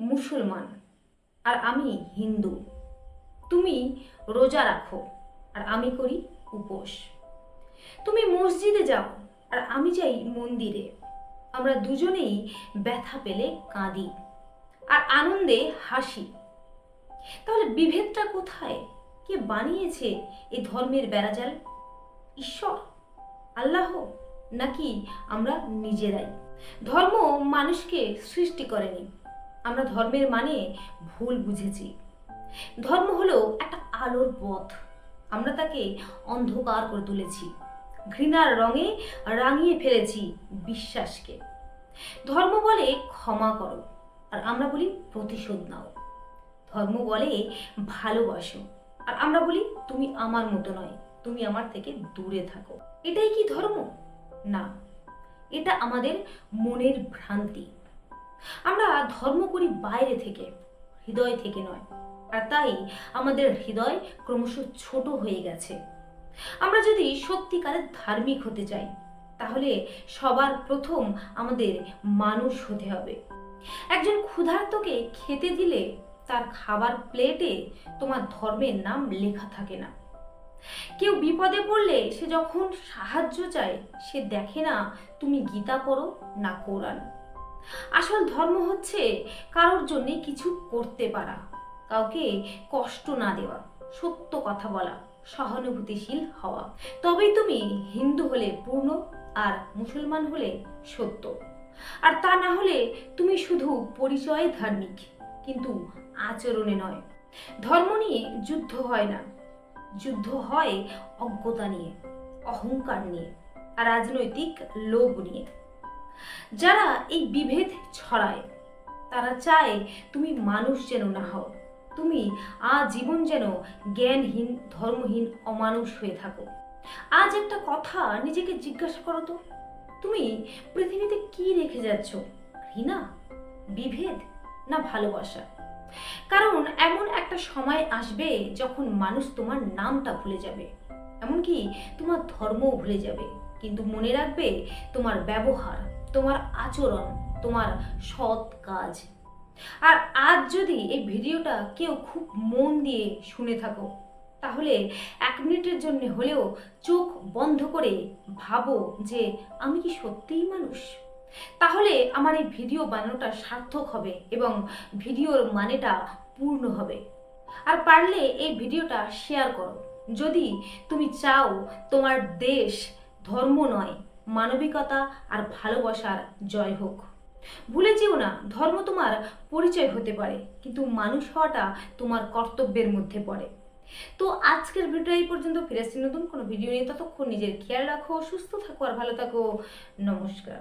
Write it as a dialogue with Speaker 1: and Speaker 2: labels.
Speaker 1: মুসলমান, আর আমি হিন্দু। তুমি রোজা রাখো, আর আমি করি উপোস। তুমি মসজিদে যাও, আর আমি যাই মন্দিরে। আমরা দুজনেই ব্যথা পেলে কাঁদি, আর আনন্দে হাসি। তাহলে বিভেদটা কোথায়? কে বানিয়েছে এই ধর্মের বেড়াজাল? ঈশ্বর? আল্লাহ? নাকি আমরা নিজেরাই? ধর্ম মানুষকে সৃষ্টি করেনি। আমরা ধর্মের মানে ভুল বুঝেছি। ধর্ম হলো একটা আলোর পথ। আমরা তাকে অন্ধকার করে তুলেছি। ঘৃণার রঙে রাঙিয়ে ফেলেছি বিশ্বাসকে। ধর্ম বলে ক্ষমা করো, আর আমরা বলি প্রতিশোধ নাও। ধর্ম বলে ভালোবাসো, আর আমরা বলি তুমি আমার মতো নয়, তুমি আমার থেকে দূরে থাকো। এটাই কি ধর্ম? না, এটা আমাদের মনের ভ্রান্তি। আমরা ধর্ম করি বাইরে থেকে, হৃদয় থেকে নয়। আর তাই আমাদের হৃদয় ক্রমশ ছোট হয়ে গেছে। আমরা যদি সত্যিকারের ধার্মিক হতে চাই, তাহলে সবার প্রথম আমাদের মানুষ হতে হবে। একজন ক্ষুধার্তকে খেতে দিলে তার খাবার প্লেটে তোমার ধর্মের নাম লেখা থাকে না। কেউ বিপদে পড়লে সে যখন সাহায্য চায়, সে দেখে না, তুমি গীতা পড়ো না কোরআন। আসল ধর্ম হচ্ছে কারোর জন্য কিছু করতে পারা, কাউকে কষ্ট না দেওয়া, সত্য কথা বলা, সহানুভূতিশীল হওয়া। তবেই তুমি হিন্দু হলে পূর্ণ আর মুসলমান হলে সত্য। আর তা না হলে তুমি শুধু পরিচয়ে ধার্মিক, কিন্তু আচরণে নয়। ধর্ম নিয়ে যুদ্ধ হয় না। যুদ্ধ হয় অজ্ঞতা নিয়ে, অহংকার নিয়ে আর রাজনৈতিক লোভ নিয়ে। যারা এই বিভেদ ছড়ায়, তারা চায় তুমি মানুষ যেন না হও। তুমি আজীবন যেন জ্ঞানহীন, ধর্মহীন, অমানুষ হয়ে থাকো। আজ একটা কথা নিজেকে জিজ্ঞাসা করো তো, তুমি পৃথিবীতে কি রেখে যাচ্ছ, ঘৃণা, বিভেদ না ভালোবাসা? কারণ এমন একটা সময় আসবে যখন মানুষ তোমার নামটা ভুলে যাবে। এমনকি তোমার ধর্মও ভুলে যাবে, কিন্তু মনে রাখবে তোমার ব্যবহার তোমার আচরণ, তোমার সৎ কাজ। আর আজ যদি এই ভিডিওটা কেউ খুব মন দিয়ে শুনে থাকো, তাহলে এক মিনিটের জন্য হলেও চোখ বন্ধ করে ভাবো যে আমি কি সত্যিই মানুষ? তাহলে আমার এই ভিডিও বানানোটা সার্থক হবে এবং ভিডিওর মানেটা পূর্ণ হবে। আর পারলে এই ভিডিওটা শেয়ার করো। যদি তুমি চাও তোমার দেশ ধর্ম নয় মানবিকতা আর ভালোবাসার জয় হোক। ভুলে যেও না, ধর্ম তোমার পরিচয় হতে পারে, কিন্তু মানুষ হওয়াটা তোমার কর্তব্যের মধ্যে পড়ে। তো আজকের ভিডিও এই পর্যন্ত, ফিরে আসছি নতুন কোনো ভিডিও নিয়ে। ততক্ষণ নিজের খেয়াল রাখো, সুস্থ থাকো আর ভালো থাকো। নমস্কার।